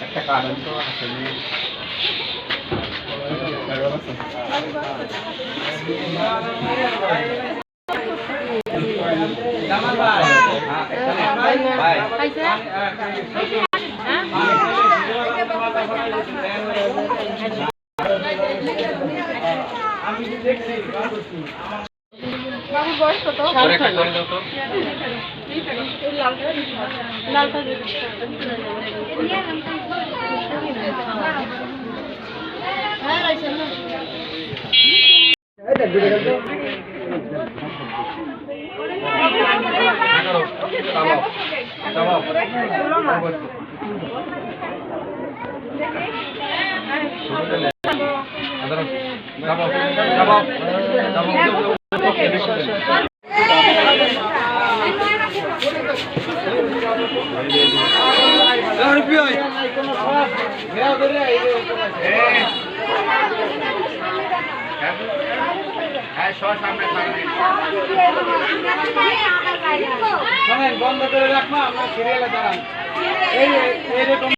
একটা কারণ তো আসলে আমি দেখছি বাবুর বয়স কত তো লালটা শোনেন বন্ধ করে রাখব আমরা সিরিয়ালে দাঁড়ান। এই এই রকম